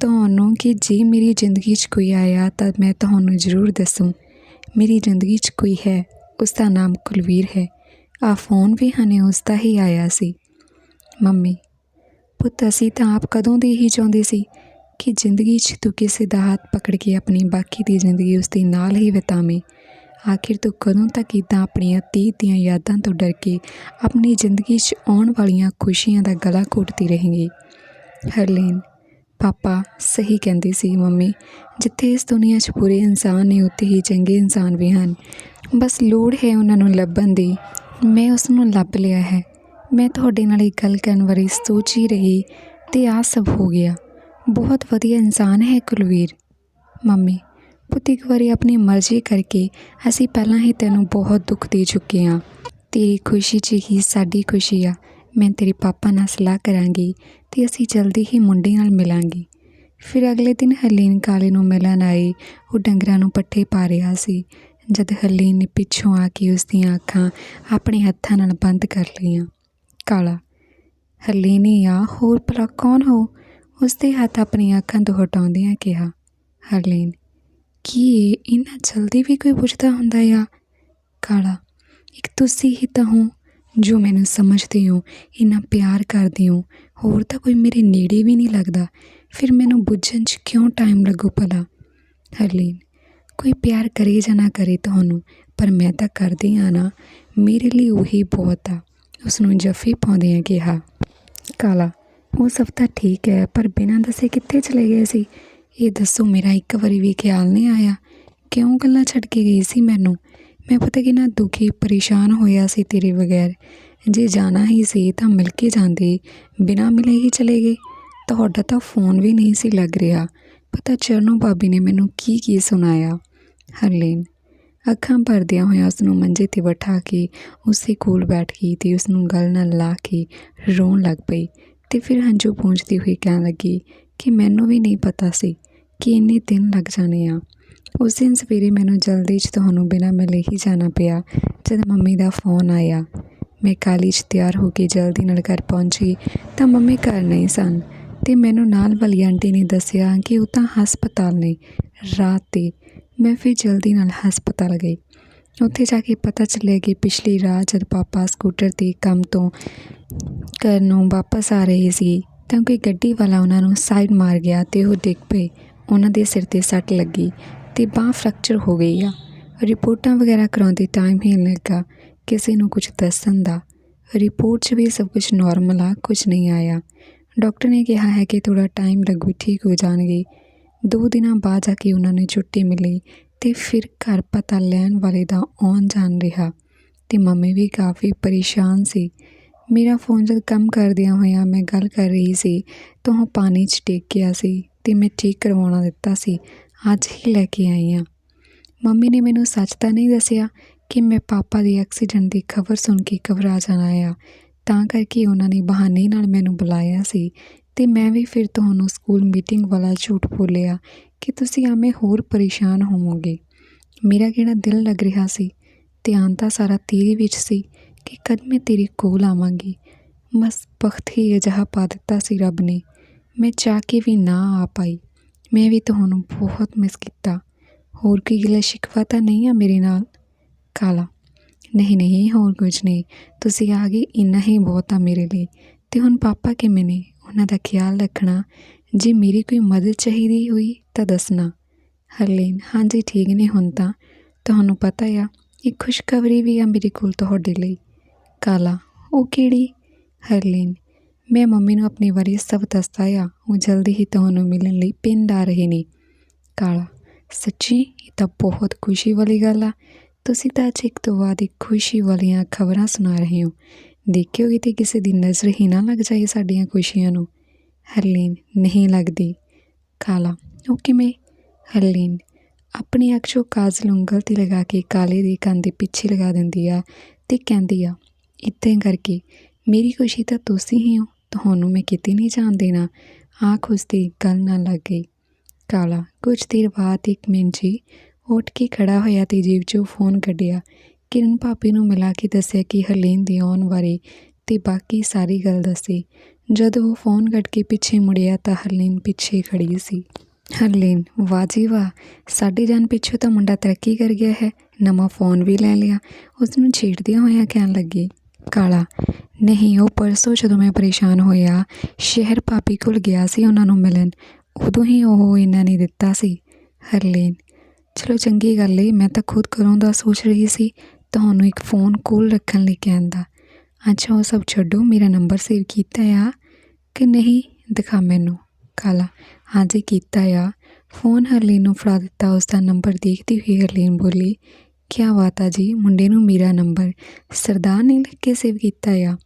ਤੁਹਾਨੂੰ ਕਿ ਜੇ ਮੇਰੀ ਜ਼ਿੰਦਗੀ 'ਚ ਕੋਈ ਆਇਆ ਤਾਂ ਮੈਂ ਤੁਹਾਨੂੰ ਜ਼ਰੂਰ ਦੱਸੂੰ। ਮੇਰੀ ਜ਼ਿੰਦਗੀ 'ਚ ਕੋਈ ਹੈ, ਉਸ ਦਾ ਨਾਮ ਕੁਲਵੀਰ ਹੈ। ਆ ਫੋਨ ਵੀ ਹਨੇ ਉਸ ਦਾ ਹੀ ਆਇਆ ਸੀ। ਮੰਮੀ, ਪੁੱਤ, ਅਸੀਂ ਤਾਂ ਆਪ ਕਦੋਂ ਦੇ ਹੀ ਚਾਹੁੰਦੇ ਸੀ ਕਿ ਜ਼ਿੰਦਗੀ 'ਚ ਤੂੰ ਕਿਸੇ ਦਾ ਹੱਥ ਪਕੜ ਕੇ ਆਪਣੀ ਬਾਕੀ ਦੀ ਜ਼ਿੰਦਗੀ ਉਸ ਦੇ ਨਾਲ ਹੀ ਬਿਤਾਵੇਂ। ਆਖਿਰ ਤੂੰ ਕਦੋਂ ਤੱਕ ਇੱਦਾਂ ਆਪਣੀਆਂ ਅਤੀਤ ਦੀਆਂ ਯਾਦਾਂ ਤੋਂ ਡਰ ਕੇ ਆਪਣੀ ਜ਼ਿੰਦਗੀ 'ਚ ਆਉਣ ਵਾਲੀਆਂ ਖੁਸ਼ੀਆਂ ਦਾ ਗਲਾ ਘੋਟਦੀ ਰਹੇਂਗੀ? ਹਰਲੀਨ ਪਾਪਾ ਸਹੀ ਕਹਿੰਦੇ ਸੀ, ਮੰਮੀ, ਜਿੱਥੇ ਇਸ ਦੁਨੀਆ 'ਚ ਬੁਰੇ ਇਨਸਾਨ ਨੇ, ਉੱਥੇ ਹੀ ਚੰਗੇ ਇਨਸਾਨ ਵੀ ਹਨ। ਬਸ ਲੋੜ ਹੈ ਉਹਨਾਂ ਨੂੰ ਲੱਭਣ ਦੀ। ਮੈਂ ਉਸ ਨੂੰ ਲੱਭ ਲਿਆ ਹੈ। ਮੈਂ ਤੁਹਾਡੇ ਨਾਲ ਇੱਕ ਗੱਲ ਕਰਨ ਬਾਰੇ ਸੋਚ ਹੀ ਰਹੀ ਤੇ ਆ ਸਭ ਹੋ ਗਿਆ। ਬਹੁਤ ਵਧੀਆ ਇਨਸਾਨ ਹੈ ਕੁਲਵੀਰ। ਮੰਮੀ, ਪੁੱਤ ਇੱਕ ਵਾਰੀ ਆਪਣੀ ਮਰਜ਼ੀ ਕਰਕੇ ਅਸੀਂ ਪਹਿਲਾਂ ਹੀ ਤੈਨੂੰ ਬਹੁਤ ਦੁੱਖ ਦੇ ਚੁੱਕੇ ਹਾਂ। ਤੇਰੀ ਖੁਸ਼ੀ 'ਚ ਹੀ ਸਾਡੀ ਖੁਸ਼ੀ ਆ। ਮੈਂ ਤੇਰੇ ਪਾਪਾ ਨਾਲ ਸਲਾਹ ਕਰਾਂਗੀ ਤੇ ਅਸੀਂ ਜਲਦੀ ਹੀ ਮੁੰਡੇ ਨਾਲ ਮਿਲਾਂਗੇ। ਫਿਰ ਅਗਲੇ ਦਿਨ ਹਰਲੀਨ ਕਾਲੇ ਨੂੰ ਮਿਲਣ ਆਈ ਉਹ ਡੰਗਰਾਂ ਨੂੰ ਪੱਠੇ ਪਾ ਰਿਹਾ ਸੀ। ਜਦ ਹਲੀਨ ਨੇ ਪਿੱਛੋਂ ਆ ਕੇ ਉਸ ਦੀਆਂ ਅੱਖਾਂ ਆਪਣੇ ਹੱਥਾਂ ਨਾਲ ਬੰਦ ਕਰ ਲਈਆਂ। ਕਾਲਾ, ਹਰਲੀਨ ਆ, ਹੋਰ ਭਲਾ ਕੌਣ ਹੋ? ਉਸ ਦੇ ਹੱਥ ਆਪਣੀਆਂ ਅੱਖਾਂ ਤੋਂ ਹਟਾਉਂਦਿਆਂ ਕਿਹਾ, ਹਰਲੀਨ, ਕੀ ਇਹ ਇੰਨਾ ਜਲਦੀ ਵੀ ਕੋਈ ਪੁੱਛਦਾ ਹੁੰਦਾ ਆ? ਕਾਲਾ, ਇੱਕ ਤੁਸੀਂ ਹੀ ਤਾਂ ਹੋ। ਜੋ ਮੈਨੂੰ ਸਮਝਦੇ ਹੋ, ਇੰਨਾ ਪਿਆਰ ਕਰਦੇ ਹੋ, ਹੋਰ ਤਾਂ ਕੋਈ ਮੇਰੇ ਨੇੜੇ ਵੀ ਨਹੀਂ ਲੱਗਦਾ। ਫਿਰ ਮੈਨੂੰ ਬੁੱਝਣ 'ਚ ਕਿਉਂ ਟਾਈਮ ਲੱਗੂ ਭਲਾ? ਹਰਲੀਨ, ਕੋਈ ਪਿਆਰ ਕਰੇ ਜਾਂ ਨਾ ਕਰੇ ਤੁਹਾਨੂੰ, ਪਰ ਮੈਂ ਤਾਂ ਕਰਦੀ ਆ ਨਾ। ਮੇਰੇ ਲਈ ਉਹੀ ਬਹੁਤ ਆ। ਉਸ ਨੂੰ ਜੱਫੀ ਪਾਉਂਦਿਆਂ ਕਿਹਾ, ਕਾਲਾ, ਉਹ ਸਭ ਤਾਂ ਠੀਕ ਹੈ, ਪਰ ਬਿਨਾਂ ਦੱਸੇ ਕਿੱਥੇ ਚਲੇ ਗਏ ਸੀ? ਇਹ ਦੱਸੋ ਮੇਰਾ ਇੱਕ ਵਾਰੀ ਵੀ ਖਿਆਲ ਨਹੀਂ ਆਇਆ। ਕਿਉਂ ਗੱਲਾਂ ਛੱਡ ਕੇ ਗਈ ਸੀ ਮੈਨੂੰ? ਮੈਂ ਪਤਾ ਕਿੰਨਾ ਦੁਖੀ, ਪਰੇਸ਼ਾਨ ਹੋਇਆ ਸੀ ਤੇਰੇ ਬਗੈਰ। ਜੇ ਜਾਣਾ ਹੀ ਸੀ ਤਾਂ ਮਿਲ ਕੇ ਜਾਂਦੇ, ਬਿਨਾਂ ਮਿਲੇ ਹੀ ਚਲੇ ਗਏ। ਤੁਹਾਡਾ ਤਾਂ ਫੋਨ ਵੀ ਨਹੀਂ ਸੀ ਲੱਗ ਰਿਹਾ। ਪਤਾ ਚਰਨੋ ਭਾਬੀ ਨੇ ਮੈਨੂੰ ਕੀ ਕੀ ਸੁਣਾਇਆ। ਹਰਲੀਨ, ਅੱਖਾਂ ਭਰਦਿਆਂ ਹੋਇਆਂ ਉਸ ਨੂੰ ਮੰਜੇ ਤੇ ਬਿਠਾ ਕੇ ਉਸੇ ਕੋਲ ਬੈਠ ਗਈ ਤੇ ਉਸ ਨੂੰ ਗਲ ਨਾਲ ਲਾ ਕੇ ਰੋਣ ਲੱਗ ਪਈ ਤੇ ਫਿਰ ਹੰਝੂ ਪੂੰਝਦੀ ਹੋਈ ਕਹਿਣ ਲੱਗੀ ਕਿ ਮੈਨੂੰ ਵੀ ਨਹੀਂ ਪਤਾ ਸੀ ਕਿ ਇੰਨੇ ਦਿਨ ਲੱਗ ਜਾਣੇ ਆ। ਉਸ ਦਿਨ ਸਵੇਰੇ ਮੈਨੂੰ ਜਲਦੀ 'ਚ ਤੁਹਾਨੂੰ ਬਿਨਾਂ ਮਿਲੇ ਹੀ ਜਾਣਾ ਪਿਆ, ਜਦ ਮੰਮੀ ਦਾ ਫੋਨ ਆਇਆ। ਮੈਂ ਕਾਲੀ 'ਚ ਤਿਆਰ ਹੋ ਕੇ ਜਲਦੀ ਨਾਲ ਘਰ ਪਹੁੰਚੀ, ਤਾਂ ਮੰਮੀ ਘਰ ਨਹੀਂ ਸਨ, ਤੇ ਮੈਨੂੰ ਨਾਲ ਵਾਲੀ ਆਂਟੀ ਨੇ ਦੱਸਿਆ ਕਿ ਉਹ ਤਾਂ ਹਸਪਤਾਲ ਨੇ। ਰਾਤ ਤੇ ਮੈਂ ਫਿਰ ਜਲਦੀ ਨਾਲ ਹਸਪਤਾਲ ਗਈ। ਉੱਥੇ ਜਾ ਕੇ ਪਤਾ ਚੱਲਿਆ ਕਿ ਪਿਛਲੀ ਰਾਤ ਜਦ ਪਾਪਾ ਸਕੂਟਰ 'ਤੇ ਕੰਮ ਤੋਂ ਘਰ ਨੂੰ ਵਾਪਸ ਆ ਰਹੇ ਸੀ, ਤਾਂ ਕੋਈ ਗੱਡੀ ਵਾਲਾ ਉਹਨਾਂ ਨੂੰ ਸਾਈਡ ਮਾਰ ਗਿਆ ਤੇ ਉਹ ਡਿੱਗ ਪਏ। ਉਹਨਾਂ ਦੇ ਸਿਰ 'ਤੇ ਸੱਟ ਲੱਗੀ। ਅਤੇ ਬਾਂਹ ਫ੍ਰੈਕਚਰ ਹੋ ਗਈ ਆ। ਰਿਪੋਰਟਾਂ ਵਗੈਰਾ ਕਰਵਾਉਂਦੇ ਟਾਈਮ ਹੀ ਨਹੀਂ ਲੱਗਾ। ਕਿਸੇ ਨੂੰ ਕੁਝ ਦੱਸਣ ਦਾ। ਰਿਪੋਰਟ 'ਚ ਵੀ ਸਭ ਕੁਝ ਨੋਰਮਲ ਆ ਕੁਝ ਨਹੀਂ ਆਇਆ। ਡਾਕਟਰ ਨੇ ਕਿਹਾ ਹੈ ਕਿ ਥੋੜਾ ਟਾਈਮ ਲੱਗੂ, ਠੀਕ ਹੋ ਜਾਣਗੇ। ਦੋ ਦਿਨਾਂ ਬਾਅਦ ਜਾ ਕੇ ਉਹਨਾਂ ਨੂੰ ਛੁੱਟੀ ਮਿਲੀ ਤੇ ਫਿਰ ਘਰ ਪਤਾ ਲੈਣ ਵਾਲੇ ਦਾ ਆਉਣ ਜਾਣ ਰਿਹਾ ਤੇ ਮੰਮੀ ਵੀ ਕਾਫੀ ਪਰੇਸ਼ਾਨ ਸੀ। ਮੇਰਾ ਫੋਨ ਜਦ ਕੰਮ ਕਰਦਿਆਂ ਹੋਇਆਂ ਮੈਂ ਗੱਲ ਕਰ ਰਹੀ ਸੀ, ਤਾਂ ਉਹ ਪਾਣੀ 'ਚ ਡਿੱਗ ਗਿਆ ਸੀ ਤੇ ਮੈਂ ਠੀਕ ਕਰਵਾਉਣਾ ਦਿੱਤਾ ਸੀ। ਅੱਜ ਹੀ ਲੈ ਕੇ ਆਈ ਹਾਂ। ਮੰਮੀ ਨੇ ਮੈਨੂੰ ਸੱਚ ਤਾਂ ਨਹੀਂ ਦੱਸਿਆ ਕਿ ਮੈਂ ਪਾਪਾ ਦੇ ਐਕਸੀਡੈਂਟ ਦੀ ਖਬਰ ਸੁਣ ਕੇ ਘਬਰਾ ਜਾਣਾ ਆ। ਤਾਂ ਕਰਕੇ ਉਹਨਾਂ ਨੇ ਬਹਾਨੇ ਨਾਲ ਮੈਨੂੰ ਬੁਲਾਇਆ ਸੀ ਤੇ ਮੈਂ ਵੀ ਫਿਰ ਤੁਹਾਨੂੰ ਸਕੂਲ ਮੀਟਿੰਗ ਵਾਲਾ ਝੂਠ ਬੋਲਿਆ ਕਿ ਤੁਸੀਂ ਐਵੇਂ ਹੋਰ ਪਰੇਸ਼ਾਨ ਹੋਵੋਗੇ। ਮੇਰਾ ਕਿਹੜਾ ਦਿਲ ਲੱਗ ਰਿਹਾ ਸੀ। ਧਿਆਨ ਤਾਂ ਸਾਰਾ ਤੇਰੇ ਵਿੱਚ ਸੀ ਕਿ ਕਦ ਮੈਂ ਤੇਰੇ ਕੋਲ ਆਵਾਂਗੀ। ਬਸ ਬਖਤ ਹੀ ਅਜਿਹਾ ਪਾ ਦਿੱਤਾ ਸੀ ਰੱਬ ਨੇ। ਮੈਂ ਚਾਹ ਕੇ ਵੀ ਨਾ ਆ ਪਾਈ। ਮੈਂ ਵੀ ਤੁਹਾਨੂੰ ਬਹੁਤ ਮਿਸ ਕੀਤਾ। ਹੋਰ ਕੋਈ ਗਿਲਾ ਸ਼ਿਕਵਾ ਤਾਂ ਨਹੀਂ ਆ ਮੇਰੇ ਨਾਲ? ਕਾਲਾ। ਨਹੀਂ ਨਹੀਂ, ਹੋਰ ਕੁਝ ਨਹੀਂ। ਤੁਸੀਂ ਆ ਗਏ, ਇੰਨਾ ਹੀ ਬਹੁਤ ਆ ਮੇਰੇ ਲਈ। ਤੇ ਹੁਣ ਪਾਪਾ ਕਿਵੇਂ ਨੇ? ਉਹਨਾਂ ਦਾ ਖਿਆਲ ਰੱਖਣਾ। ਜੇ ਮੇਰੀ ਕੋਈ ਮਦਦ ਚਾਹੀਦੀ ਹੋਈ ਤਾਂ ਦੱਸਣਾ। ਹਰਲੀਨ, ਹਾਂਜੀ, ਠੀਕ ਨੇ ਹੁਣ ਤਾਂ। ਤੁਹਾਨੂੰ ਪਤਾ ਆ, ਇਹ ਖੁਸ਼ਖਬਰੀ ਵੀ ਆ ਮੇਰੇ ਕੋਲ ਤੁਹਾਡੇ ਲਈ। ਕਾਲਾ, ਉਹ ਕਿਹੜੀ? ਹਰਲੀਨ ਮੈਂ ਮੰਮੀ ਨੂੰ ਆਪਣੀ ਬਾਰੇ ਸਭ ਦੱਸਦਾ ਆ ਉਹ ਜਲਦੀ ਹੀ ਤੁਹਾਨੂੰ ਮਿਲਣ ਲਈ ਪਿੰਡ ਆ ਰਹੇ ਨੇ। ਕਾਲਾ, ਸੱਚੀ, ਇਹ ਤਾਂ ਬਹੁਤ ਖੁਸ਼ੀ ਵਾਲੀ ਗੱਲ ਆ। ਤੁਸੀਂ ਤਾਂ ਅੱਜ ਇੱਕ ਤੋਂ ਬਾਅਦ ਇੱਕ ਖੁਸ਼ੀ ਵਾਲੀਆਂ ਖਬਰਾਂ ਸੁਣਾ ਰਹੇ ਹੋ। ਦੇਖਿਓ, ਕਿਤੇ ਕਿਸੇ ਦੀ ਨਜ਼ਰ ਹੀ ਨਾ ਲੱਗ ਜਾਏ ਸਾਡੀਆਂ ਖੁਸ਼ੀਆਂ ਨੂੰ। ਹਰਲੀਨ, ਨਹੀਂ ਲੱਗਦੀ। ਕਾਲਾ, ਉਹ ਕਿਵੇਂ? ਹਰਲੀਨ, ਆਪਣੀ ਅੱਖ 'ਚੋਂ ਕਾਜਲ ਉਂਗਲ 'ਤੇ ਲਗਾ ਕੇ ਕਾਲੇ ਦੀ ਕੰਨ ਦੇ ਪਿੱਛੇ ਲਗਾ ਦਿੰਦੀ ਆ ਤੇ ਕਹਿੰਦੀ ਆ ਇੱਦਾਂ ਕਰਕੇ, ਮੇਰੀ ਖੁਸ਼ੀ ਤਾਂ ਤੁਸੀਂ ਹੀ ਹੋ। ਤੁਹਾਨੂੰ ਮੈਂ ਕਿਤੇ ਨਹੀਂ ਜਾਣ ਦੇਣਾ। ਆਖ ਉਸਦੀ ਗੱਲ ਨਾਲ ਲੱਗ ਗਈ। ਕਾਲਾ, ਕੁਝ ਦੇਰ ਬਾਅਦ ਇੱਕ ਮਿੰਜੀ ਉੱਠ ਕੇ ਖੜਾ ਹੋਇਆ ਤੇ ਜੀਵ 'ਚੋਂ ਫੋਨ ਕੱਢਿਆ। ਕਿਰਨ ਭਾਪੀ ਨੂੰ ਮਿਲਾ ਕੇ ਦੱਸਿਆ ਕਿ ਹਰਲੀਨ ਦੀ ਆਉਣ ਬਾਰੇ ਤੇ ਬਾਕੀ ਸਾਰੀ ਗੱਲ ਦੱਸੀ। ਜਦੋਂ ਉਹ ਫੋਨ ਕੱਟ ਕੇ ਪਿੱਛੇ ਮੁੜਿਆ ਤਾਂ ਹਰਲੀਨ ਪਿੱਛੇ ਖੜੀ ਸੀ। ਹਰਲੀਨ, ਵਾਹ ਜੀ ਵਾਹ, ਸਾਡੀ ਜਾਨ ਪਿੱਛੋਂ ਤਾਂ ਮੁੰਡਾ ਤਰੱਕੀ ਕਰ ਗਿਆ ਹੈ। ਨਵਾਂ ਫੋਨ ਵੀ ਲੈ ਲਿਆ। ਉਸ ਨੂੰ ਛੇੜਦਿਆਂ ਹੋਇਆਂ ਕਹਿਣ ਲੱਗੀ। ਕਾਲਾ। ਨਹੀਂ, ਉਹ ਪਰਸੋਂ ਜਦੋਂ ਮੈਂ ਪਰੇਸ਼ਾਨ ਹੋਇਆ, ਸ਼ਹਿਰ ਭਾਪੀ ਕੋਲ ਗਿਆ ਸੀ ਉਹਨਾਂ ਨੂੰ ਮਿਲਣ। ਉਦੋਂ ਹੀ ਉਹ ਇਹਨਾਂ ਨੇ ਦਿੱਤਾ ਸੀ, ਹਰਲੀਨ। ਚਲੋ, ਚੰਗੀ ਗੱਲ ਏ, ਮੈਂ ਤਾਂ ਖੁਦ ਘਰੋਂ ਦਾ ਸੋਚ ਰਹੀ ਸੀ, ਤੁਹਾਨੂੰ ਇੱਕ ਫੋਨ ਕੋਲ ਰੱਖਣ ਲਈ ਕਹਿੰਦਾ ਅੱਛਾ ਉਹ ਸਭ ਛੱਡੋ, ਮੇਰਾ ਨੰਬਰ ਸੇਵ ਕੀਤਾ ਆ ਕਿ ਨਹੀਂ, ਦਿਖਾ ਮੈਨੂੰ। ਕਾਲਾ, ਹਾਂਜੀ, ਕੀਤਾ ਆ। ਫੋਨ ਹਰਲੀਨ ਨੂੰ ਫੜਾ ਦਿੱਤਾ ਉਸ ਦਾ ਨੰਬਰ ਦੇਖਦੀ ਹੋਈ ਹਰਲੀਨ ਬੋਲੀ ਕਿਆ ਬਾਤ ਆ ਜੀ, ਮੁੰਡੇ ਨੂੰ ਮੇਰਾ ਨੰਬਰ ਸਰਦਾਰ ਨੇ ਲਿਖ ਕੇ ਸੇਵ ਕੀਤਾ ਆ।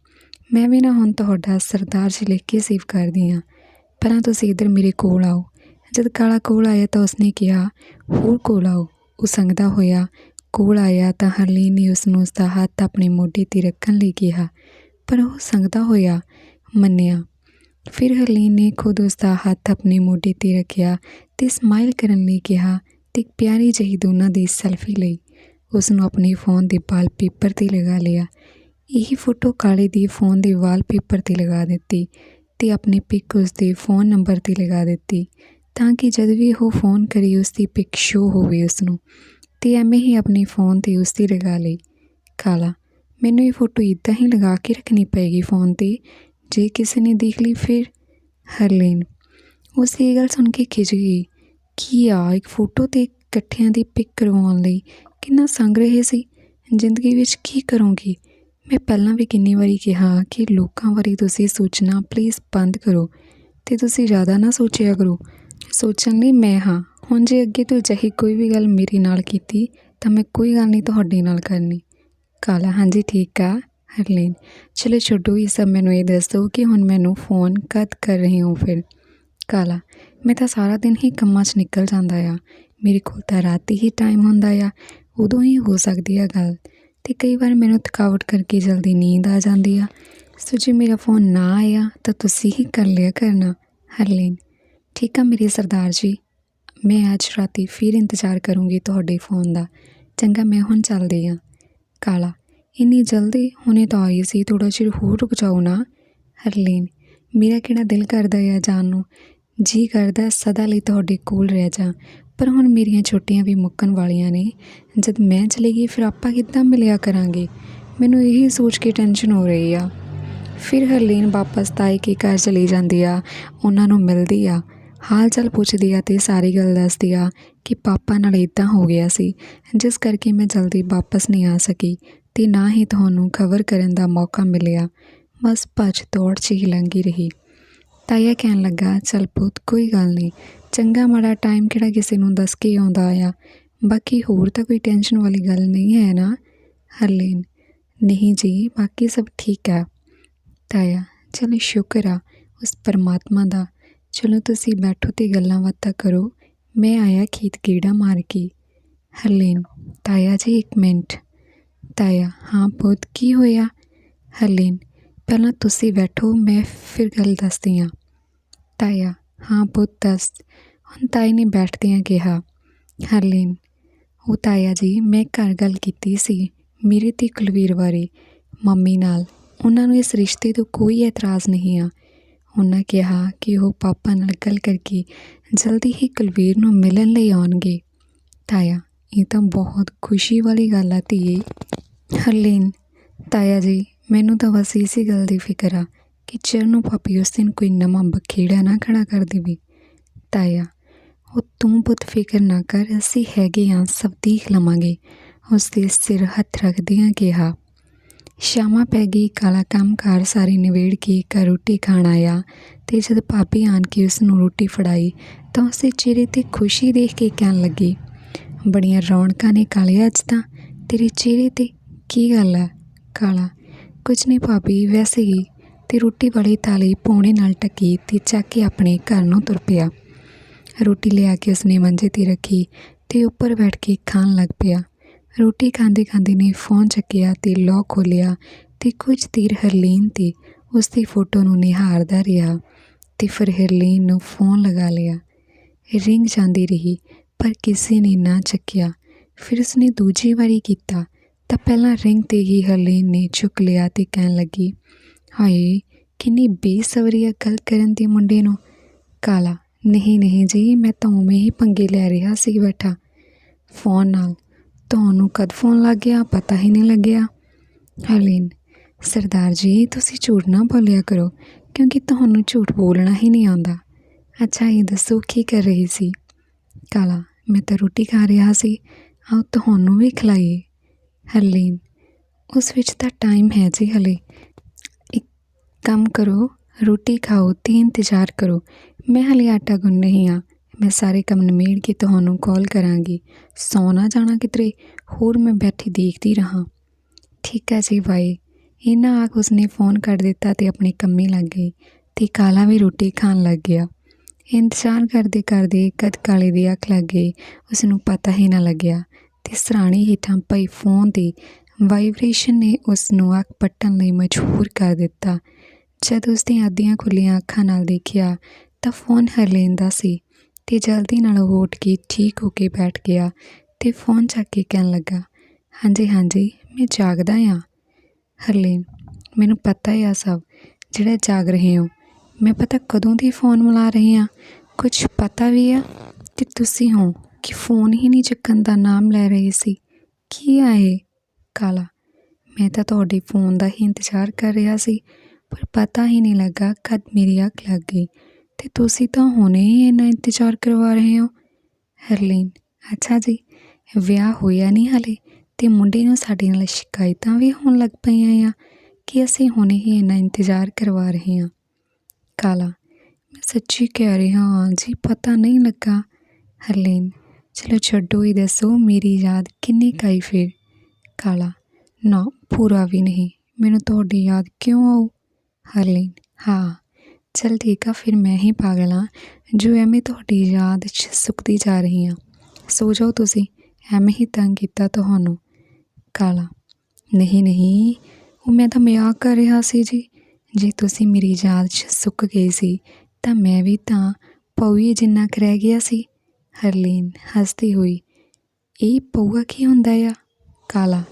ਮੈਂ ਵੀ ਨਾ ਹੁਣ ਤੁਹਾਡਾ ਸਰਦਾਰ ਜੀ ਲਿਖ ਕੇ ਸੇਵ ਕਰਦੀ ਆ। ਪਹਿਲਾਂ ਤੁਸੀਂ ਇੱਧਰ ਮੇਰੇ ਕੋਲ ਆਓ। ਜਦ ਕਾਲਾ ਕੋਲ ਆਇਆ ਤਾਂ ਉਸਨੇ ਕਿਹਾ, ਹੋਰ ਕੋਲ ਆਓ। ਉਹ ਸੰਗਦਾ ਹੋਇਆ ਕੋਲ ਆਇਆ ਤਾਂ ਹਰਲੀਨ ਨੇ ਉਸ ਨੂੰ ਉਸਦਾ ਹੱਥ ਆਪਣੇ ਮੋਢੇ ਤੇ ਰੱਖਣ ਲਈ ਕਿਹਾ। ਪਰ ਉਹ ਸੰਗਦਾ ਹੋਇਆ ਮੰਨਿਆ। ਫਿਰ ਹਰਲੀਨ ਨੇ ਖੁਦ ਉਸਦਾ ਹੱਥ ਆਪਣੇ ਮੋਢੇ ਤੇ ਰੱਖਿਆ ਤੇ ਸਮਾਈਲ ਕਰਨ ਲਈ ਕਿਹਾ ਤੇ ਇੱਕ ਪਿਆਰੀ ਜਿਹੀ ਦੋਨਾਂ ਦੀ ਸੈਲਫੀ ਲਈ। ਉਸ ਨੂੰ ਆਪਣੇ ਫੋਨ ਦੇ ਵਾਲਪੇਪਰ ਤੇ ਲਗਾ ਲਿਆ। ਇਹ ਫੋਟੋ ਕਾਲੇ ਦੀ ਫੋਨ ਦੇ ਵਾਲਪੇਪਰ ਤੇ ਲਗਾ ਦਿੱਤੀ ਅਤੇ ਆਪਣੀ ਪਿੱਕ ਉਸ ਦੇ ਫੋਨ ਨੰਬਰ ਤੇ ਲਗਾ ਦਿੱਤੀ ਤਾਂ ਕਿ ਜਦ ਵੀ ਉਹ ਫੋਨ ਕਰੇ ਉਸ ਦੀ ਪਿਕ ਸ਼ੋ ਹੋਵੇ ਉਸ ਨੂੰ ਤੇ ਐਵੇਂ ਹੀ ਆਪਣੇ ਫੋਨ ਤੇ ਉਸ ਦੀ ਲਗਾ ਲਈ। ਕਾਲਾ, ਮੈਨੂੰ ਇਹ ਫੋਟੋ ਇੱਦਾਂ ਹੀ ਲਗਾ ਕੇ ਰੱਖਣੀ ਪਏਗੀ ਫੋਨ ਤੇ, ਜੇ ਕਿਸੇ ਨੇ ਦੇਖ ਲਈ ਫਿਰ? ਹਰਲੀਨ। ਉਸ ਦੀ ਇਹ ਗੱਲ ਸੁਣ ਕੇ ਖਿਜ ਗਈ। ਕੀ ਆ, ਇੱਕ ਫੋਟੋ ਤੇ ਇਕੱਠਿਆਂ ਦੀ ਪਿੱਕ ਕਰਵਾਉਣ ਲਈ ਕਿੰਨਾ ਸੰਗ ਰਹੇ ਸੀ? ਜ਼ਿੰਦਗੀ ਵਿੱਚ ਕੀ ਕਰੋਗੇ? ਮੈਂ ਪਹਿਲਾਂ ਵੀ ਕਿੰਨੀ ਵਾਰੀ ਕਿਹਾ ਕਿ ਲੋਕਾਂ ਬਾਰੇ ਤੁਸੀਂ ਸੋਚਣਾ ਪਲੀਜ਼ ਬੰਦ ਕਰੋ ਤੇ ਤੁਸੀਂ ਜ਼ਿਆਦਾ ਨਾ ਸੋਚਿਆ ਕਰੋ। ਸੋਚਣ ਲਈ ਮੈਂ ਹਾਂ। ਹੁਣ ਜੇ ਅੱਗੇ ਤੋਂ ਅਜਿਹੀ ਕੋਈ ਵੀ ਗੱਲ ਮੇਰੇ ਨਾਲ ਕੀਤੀ, ਤਾਂ ਮੈਂ ਕੋਈ ਗੱਲ ਨਹੀਂ ਤੁਹਾਡੇ ਨਾਲ ਕਰਨੀ। ਕਾਲਾ, ਹਾਂਜੀ, ਠੀਕ ਆ, ਹਰਲੀਨ। ਚਲੋ ਛੱਡੋ ਇਹ ਸਭ, ਮੈਨੂੰ ਇਹ ਦੱਸ ਦਿਓ ਕਿ ਹੁਣ ਮੈਨੂੰ ਫੋਨ ਕਦ ਕਰ ਰਹੇ ਹੋ ਫਿਰ? ਕਾਲਾ, ਮੈਂ ਤਾਂ ਸਾਰਾ ਦਿਨ ਹੀ ਕੰਮਾਂ 'ਚ ਨਿਕਲ ਜਾਂਦਾ ਆ। ਮੇਰੇ ਕੋਲ ਤਾਂ ਰਾਤੀ ਹੀ ਟਾਈਮ ਹੁੰਦਾ ਆ, ਉਦੋਂ ਹੀ ਹੋ ਸਕਦੀ ਆ ਗੱਲ। ਤੇ ਕਈ ਵਾਰ ਮੈਨੂੰ ਥਕਾਵਟ ਕਰਕੇ ਜਲਦੀ ਨੀਂਦ ਆ ਜਾਂਦੀ ਆ। ਸੋ ਜੇ ਮੇਰਾ ਫੋਨ ਨਾ ਆਇਆ, ਤਾਂ ਤੁਸੀਂ ਹੀ ਕਰ ਲਿਆ ਕਰਨਾ, ਹਰਲੀਨ। ਠੀਕ ਆ ਮੇਰੇ ਸਰਦਾਰ ਜੀ, ਮੈਂ ਅੱਜ ਰਾਤੀ ਫਿਰ ਇੰਤਜ਼ਾਰ ਕਰੂੰਗੀ ਤੁਹਾਡੇ ਫੋਨ ਦਾ। ਚੰਗਾ, ਮੈਂ ਹੁਣ ਚੱਲਦੀ ਆ। ਕਾਲਾ, ਇੰਨੀ ਜਲਦੀ? ਹੁਣੇ ਤਾਂ ਆਈ ਸੀ ਥੋੜਾ ਚਿਰ ਹੋਰ ਰੁਕ ਜਾਓ ਨਾ। ਹਰਲੀਨ, ਮੇਰਾ ਕਿਹੜਾ ਦਿਲ ਕਰਦਾ ਆ ਜਾਣ ਨੂੰ? ਜੀ ਕਰਦਾ, ਸਦਾ ਲਈ ਤੁਹਾਡੇ ਕੋਲ ਰਹਿ ਜਾ। ਪਰ ਹੁਣ ਮੇਰੀਆਂ ਛੁੱਟੀਆਂ ਵੀ ਮੁੱਕਣ ਵਾਲੀਆਂ ਨੇ। ਜਦ ਮੈਂ ਚਲੀ ਗਈ, ਫਿਰ ਆਪਾਂ ਕਿੱਦਾਂ ਮਿਲਿਆ ਕਰਾਂਗੇ? ਮੈਨੂੰ ਇਹੀ ਸੋਚ ਕੇ ਟੈਨਸ਼ਨ ਹੋ ਰਹੀ ਆ। ਫਿਰ ਹਰਲੀਨ ਵਾਪਸ ਤਾਏ ਕੇ ਘਰ ਚਲੀ ਜਾਂਦੀ ਆ। ਉਹਨਾਂ ਨੂੰ ਮਿਲਦੀ ਆ। ਹਾਲ ਚਾਲ ਪੁੱਛਦੀ ਆ ਤੇ ਸਾਰੀ ਗੱਲ ਦੱਸਦੀ ਆ ਕਿ ਪਾਪਾ ਨਾਲ ਇਦਾਂ ਹੋ ਗਿਆ ਸੀ, ਜਿਸ ਕਰਕੇ ਮੈਂ ਜਲਦੀ ਵਾਪਸ ਨਹੀਂ ਆ ਸਕੀ ਤੇ ਨਾ ਹੀ ਤੁਹਾਨੂੰ ਖਬਰ ਕਰਨ ਦਾ ਮੌਕਾ ਮਿਲਿਆ। ਬਸ ਭੱਜ ਦੌੜ 'ਚ ਹੀ ਲੰਘੀ ਰਹੀ। ਤਾਇਆ ਕਹਿਣ ਲੱਗਾ, ਚੱਲ ਪੁੱਤ, ਕੋਈ ਗੱਲ ਨਹੀਂ। ਚੰਗਾ ਮਾੜਾ ਟਾਈਮ ਕਿਹੜਾ ਕਿਸੇ ਨੂੰ ਦੱਸ ਕੇ ਆਉਂਦਾ ਆ। ਬਾਕੀ ਹੋਰ ਤਾਂ ਕੋਈ ਟੈਨਸ਼ਨ ਵਾਲੀ ਗੱਲ ਨਹੀਂ ਹੈ ਨਾ, ਹਰਲੀਨ। ਨਹੀਂ ਜੀ, ਬਾਕੀ ਸਭ ਠੀਕ ਆ। ਤਾਇਆ, ਚਲੋ ਸ਼ੁਕਰ ਆ ਉਸ ਪਰਮਾਤਮਾ ਦਾ। ਚਲੋ ਤੁਸੀਂ ਬੈਠੋ ਤੇ ਗੱਲਾਂ ਬਾਤਾਂ ਕਰੋ। ਮੈਂ ਆਇਆ ਖੇਤ ਕੀੜਾ ਮਾਰ ਕੇ। ਹਰਲੀਨ, ਤਾਇਆ ਜੀ, ਇੱਕ ਮਿੰਟ। ਤਾਇਆ, ਹਾਂ ਪੁੱਤ, ਕੀ ਹੋਇਆ? ਹਰਲੀਨ, ਪਹਿਲਾਂ ਤੁਸੀਂ ਬੈਠੋ, ਮੈਂ ਫਿਰ ਗੱਲ ਦੱਸਦੀ ਹਾਂ। ਤਾਇਆ, ਹਾਂ ਪੁੱਤ, ਦੱਸ। ਹੁਣ ਤਾਈ ਨੇ ਬੈਠਦਿਆਂ ਕਿਹਾ, ਹਰਲੀਨ, ਉਹ ਤਾਇਆ ਜੀ, ਮੈਂ ਘਰ ਗੱਲ ਕੀਤੀ ਸੀ ਮੇਰੇ ਤੇ ਕੁਲਵੀਰ ਬਾਰੇ, ਮੰਮੀ ਨਾਲ। ਉਹਨਾਂ ਨੂੰ ਇਸ ਰਿਸ਼ਤੇ ਤੋਂ ਕੋਈ ਇਤਰਾਜ਼ ਨਹੀਂ ਆ। ਉਹਨਾਂ ਕਿਹਾ ਕਿ ਉਹ ਪਾਪਾ ਨਾਲ ਗੱਲ ਕਰਕੇ ਜਲਦੀ ਹੀ ਕੁਲਵੀਰ ਨੂੰ ਮਿਲਣ ਲਈ ਆਉਣਗੇ। ਤਾਇਆ, ਇਹ ਤਾਂ ਬਹੁਤ ਖੁਸ਼ੀ ਵਾਲੀ ਗੱਲ ਆ ਧੀਏ। ਹਰਲੀਨ, ਤਾਇਆ ਜੀ, ਮੈਨੂੰ ਤਾਂ ਬਸ ਇਸੇ ਗੱਲ ਦੀ ਫਿਕਰ ਆ। ਕਿ ਚਰਨੋਂ ਭਾਬੀ ਉਸ ਦਿਨ ਕੋਈ ਨਵਾਂ ਬਖੇੜਾ ਨਾ ਖੜਾ ਕਰ ਦੇਵੇ। ਤਾਇਆ, ਉਹ ਤੂੰ ਬੁੱਤ ਫਿਕਰ ਨਾ ਕਰ, ਅਸੀਂ ਹੈਗੇ ਹਾਂ ਸਭ ਦੇਖ ਲਵਾਂਗੇ। ਉਸ ਦੇ ਸਿਰ ਹੱਥ ਰੱਖਦਿਆਂ ਕਿਹਾ, ਸ਼ਾਮਾਂ ਪੈ ਗਈ, ਕਾਲਾ ਕੰਮ ਕਾਰ ਸਾਰੇ ਨਿਬੇੜ ਕੇ ਘਰ ਰੋਟੀ ਖਾਣ ਆਇਆ ਤੇ ਜਦ ਭਾਬੀ ਆਣ ਕੇ ਉਸ ਨੂੰ ਰੋਟੀ ਫੜਾਈ ਤਾਂ ਉਸਦੇ ਚਿਹਰੇ ਤੇ ਖੁਸ਼ੀ ਦੇਖ ਕੇ ਕਹਿਣ ਲੱਗੀ, ਬੜੀਆਂ ਰੌਣਕਾਂ ਨੇ ਕਾਲੇ ਅੱਜ ਤਾਂ, ਤੇਰੇ ਚਿਹਰੇ ਤੇ ਕੀ ਗੱਲ ਹੈ ਕਾਲਾ? ਕੁਝ ਨਹੀਂ ਭਾਬੀ, ਵੈਸੇ ਹੀ ਤੇ ਰੋਟੀ ਵਾਲੀ ਥਾਲੀ ਪੌਣੇ ਨਾਲ ਟੱਕੀ ਤੇ ਚੱਕ ਕੇ ਆਪਣੇ ਘਰ ਨੂੰ ਤੁਰ ਪਿਆ। ਰੋਟੀ ਲਿਆ ਕੇ ਉਸਨੇ ਮੰਜੇ ਤੇ ਰੱਖੀ ਤੇ ਉੱਪਰ ਬੈਠ ਕੇ ਖਾਣ ਲੱਗ ਪਿਆ। ਰੋਟੀ ਖਾਂਦੇ ਖਾਂਦੇ ਨੇ ਫੋਨ ਚੱਕਿਆ ਤੇ ਲੌਕ ਖੋਲਿਆ ਤੇ ਕੁਝ ਦੇਰ ਹਰਲੀਨ ਤੇ ਉਸ ਦੀ ਫੋਟੋ ਨੂੰ ਨਿਹਾਰਦਾ ਰਿਹਾ ਤੇ ਫਿਰ ਹਰਲੀਨ ਨੂੰ ਫੋਨ ਲਗਾ ਲਿਆ। ਰਿੰਗ ਜਾਂਦੀ ਰਹੀ, ਪਰ ਕਿਸੇ ਨੇ ਨਾ ਚੱਕਿਆ। ਫਿਰ ਉਸਨੇ ਦੂਜੀ ਵਾਰੀ ਕੀਤਾ ਤਾਂ ਪਹਿਲਾਂ ਰਿੰਗ ਤੇ ਹੀ ਹਰਲੀਨ ਨੇ ਚੁੱਕ ਲਿਆ ਤੇ ਕਹਿਣ ਲੱਗੀ ਹਾਏ, ਕਿੰਨੀ ਬੇਸਬਰੀ ਆ ਗੱਲ ਕਰਨ ਦੀ ਮੁੰਡੇ ਨੂੰ। ਕਾਲਾ, ਨਹੀਂ ਨਹੀਂ ਜੀ, ਮੈਂ ਤਾਂ ਉਵੇਂ ਹੀ ਪੰਗੇ ਲੈ ਰਿਹਾ ਸੀ ਬੈਠਾ। ਫੋਨ ਨਾਲ, ਤੁਹਾਨੂੰ ਕਦ ਫੋਨ ਲੱਗ ਗਿਆ ਪਤਾ ਹੀ ਨਹੀਂ ਲੱਗਿਆ। ਹਰਲੀਨ, ਸਰਦਾਰ ਜੀ, ਤੁਸੀਂ ਝੂਠ ਨਾ ਬੋਲਿਆ ਕਰੋ, ਕਿਉਂਕਿ ਤੁਹਾਨੂੰ ਝੂਠ ਬੋਲਣਾ ਹੀ ਨਹੀਂ ਆਉਂਦਾ। ਅੱਛਾ, ਇਹ ਦੱਸੋ, ਕੀ ਕਰ ਰਹੀ ਸੀ? ਕਾਲਾ, ਮੈਂ ਤਾਂ ਰੋਟੀ ਖਾ ਰਿਹਾ ਸੀ, ਆਓ ਤੁਹਾਨੂੰ ਵੀ ਖਿਲਾਈਏ। ਹਰਲੀਨ, ਉਸ ਵਿੱਚ ਤਾਂ ਟਾਈਮ ਹੈ ਜੀ ਹਲੇ। ਕੰਮ ਕਰੋ, ਰੋਟੀ ਖਾਓ, ਤੇ ਇੰਤਜ਼ਾਰ ਕਰੋ। ਮੈਂ ਹਲੇ ਆਟਾ ਗੁੰਨ ਰਹੀ ਹਾਂ। ਮੈਂ ਸਾਰੇ ਕੰਮ ਨਿਮੇੜ ਕੇ ਤੁਹਾਨੂੰ ਕਾਲ ਕਰਾਂਗੀ। ਸੌ ਨਾ ਜਾਣਾ ਕਿਧਰੇ? ਹੋਰ ਮੈਂ ਬੈਠੀ ਦੇਖਦੀ ਰਹਾ। ਠੀਕ ਹੈ ਜੀ ਬਾਈ ਇਹਨਾਂ ਆਖ ਉਸਨੇ ਫੋਨ ਕੱਟ ਦਿੱਤਾ ਤੇ ਆਪਣੇ ਕੰਮੇ ਲੱਗ ਗਈ ਤੇ ਕਾਲਾ ਵੀ ਰੋਟੀ ਖਾਣ ਲੱਗ ਗਿਆ। ਇੰਤਜ਼ਾਰ ਕਰਦੇ ਕਰਦੇ ਕਦ ਕਾਲੇ ਦੀ ਅੱਖ ਲੱਗ ਗਈ ਉਸ ਨੂੰ ਪਤਾ ਹੀ ਨਾ ਲੱਗਿਆ ਤੇ ਸਰਾਣੀ ਹੇਠਾਂ ਪਈ ਫੋਨ ਦੀ ਵਾਈਬ੍ਰੇਸ਼ਨ ਨੇ ਉਸ ਨੂੰ ਅੱਖ ਪੱਟਣ ਲਈ ਮਜਬੂਰ ਕਰ ਦਿੱਤਾ। ਜਦ ਉਸ ਦੀਆਂ ਅੱਧੀਆਂ ਖੁੱਲੀਆਂ ਅੱਖਾਂ ਨਾਲ ਦੇਖਿਆ ਤਾਂ ਫੋਨ ਹਰਲੇਨ ਦਾ ਸੀ ਤੇ ਜਲਦੀ ਨਾਲ ਉਹ ਉੱਠ ਕੇ ਠੀਕ ਹੋ ਕੇ ਬੈਠ ਗਿਆ ਤੇ ਫੋਨ ਚੱਕ ਕੇ ਕਹਿਣ ਲੱਗਾ, ਹਾਂਜੀ ਹਾਂਜੀ, ਮੈਂ ਜਾਗਦਾ ਹਾਂ। ਹਰਲੀਨ, ਮੈਨੂੰ ਪਤਾ ਹੈ ਆ ਸਭ, ਜਿਹੜਾ ਜਾਗ ਰਹੇ ਹੋ। ਮੈਂ ਪਤਾ ਕਦੋਂ ਦੀ ਫੋਨ ਮਿਲਾ ਰਹੀ ਹਾਂ? ਕੁਝ ਪਤਾ ਵੀ ਆ? ਕਿ ਤੁਸੀਂ ਹੋ ਕਿ ਫੋਨ ਹੀ ਨਹੀਂ ਚੱਕਣ ਦਾ ਨਾਮ ਲੈ ਰਹੇ ਸੀ? ਕੀ ਆਏ ਕਾਲਾ, ਮੈਂ ਤਾਂ ਤੁਹਾਡੇ ਫੋਨ ਦਾ ਹੀ ਇੰਤਜ਼ਾਰ ਕਰ ਰਿਹਾ ਸੀ। ਪਰ ਪਤਾ ਹੀ ਨਹੀਂ ਲੱਗਾ ਕਦ ਮੇਰੀ ਅੱਖ ਲੱਗ ਗਈ। ਤੇ ਤੁਸੀਂ ਤਾਂ ਹੁਣੇ ਹੀ ਇੰਨਾ ਇੰਤਜ਼ਾਰ ਕਰਵਾ ਰਹੇ ਹੋ। ਹਰਲੀਨ, ਅੱਛਾ ਜੀ, ਵਿਆਹ ਹੋਇਆ ਨਹੀਂ ਹਲੇ ਤੇ ਮੁੰਡੇ ਨੂੰ ਸਾਡੇ ਨਾਲ ਸ਼ਿਕਾਇਤਾਂ ਵੀ ਹੋਣ ਲੱਗ ਪਈਆਂ ਆ ਕਿ ਅਸੀਂ ਹੁਣੇ ਹੀ ਇੰਨਾ ਇੰਤਜ਼ਾਰ ਕਰਵਾ ਰਹੇ ਹਾਂ। ਕਾਲਾ, ਮੈਂ ਸੱਚੀ ਕਹਿ ਰਿਹਾ ਹਾਂ ਜੀ, ਪਤਾ ਨਹੀਂ ਲੱਗਾ। ਹਰਲੀਨ, ਚਲੋ ਛੱਡੋ ਹੀ ਦੱਸੋ ਮੇਰੀ ਯਾਦ ਕਿੰਨੀ ਕਾਈ ਫਿਰ। ਕਾਲਾ, ਨਾ, ਪੂਰਾ ਵੀ ਨਹੀਂ। ਮੈਨੂੰ ਤੁਹਾਡੀ ਯਾਦ ਕਿਉਂ ਆਉ ਹਰਲੀਨ, ਹਾਂ। ਚਲ ਠੀਕ ਆ, ਫਿਰ ਮੈਂ ਹੀ ਪਾਗਲ ਹਾਂ। ਜੋ ਐਵੇਂ ਤੁਹਾਡੀ ਯਾਦ 'ਚ ਸੁੱਕਦੀ ਜਾ ਰਹੀ ਹਾਂ ਸੋ ਜਾਓ ਤੁਸੀਂ, ਐਵੇਂ ਹੀ ਤੰਗ ਕੀਤਾ ਤੁਹਾਨੂੰ। ਕਾਲਾ, ਨਹੀਂ ਨਹੀਂ, ਉਹ ਮੈਂ ਤਾਂ ਮਜ਼ਾਕ ਕਰ ਰਿਹਾ ਸੀ ਜੀ। ਜੇ ਤੁਸੀਂ ਮੇਰੀ ਯਾਦ 'ਚ ਸੁੱਕ ਗਏ ਸੀ, ਤਾਂ ਮੈਂ ਵੀ ਤਾਂ ਪਉਏ ਜਿੰਨਾ ਕੁ ਰਹਿ ਗਿਆ ਸੀ। ਹਰਲੀਨ ਹੱਸਦੀ ਹੋਈ, ਇਹ ਪਊਆ ਕੀ ਹੁੰਦਾ ਆ? ਕਾਲਾ,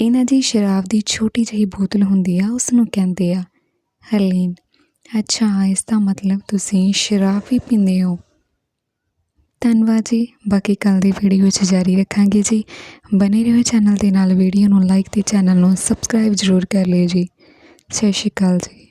ਇਹਨਾਂ ਦੀ ਸ਼ਰਾਬ ਦੀ ਛੋਟੀ ਜਿਹੀ ਬੋਤਲ ਹੁੰਦੀ ਆ ਉਸ ਨੂੰ ਕਹਿੰਦੇ ਆ ਹਲੀਨ ਅੱਛਾ, ਇਸ ਦਾ ਮਤਲਬ ਤੁਸੀਂ ਸ਼ਰਾਬ ਵੀ ਪੀਂਦੇ ਹੋ। ਧੰਨਵਾਦ ਜੀ, ਬਾਕੀ ਕੱਲ ਦੀ ਵੀਡੀਓ 'ਚ ਜਾਰੀ ਰੱਖਾਂਗੇ ਜੀ। ਬਨੇ ਰਹੋ ਚੈਨਲ ਦੇ ਨਾਲ ਵੀਡੀਓ ਨੂੰ ਲਾਈਕ ਤੇ ਚੈਨਲ ਨੂੰ ਸਬਸਕ੍ਰਾਈਬ ਜ਼ਰੂਰ ਕਰ ਲਿਓ ਜੀ। ਸਤਿ ਸ਼੍ਰੀ ਅਕਾਲ ਜੀ।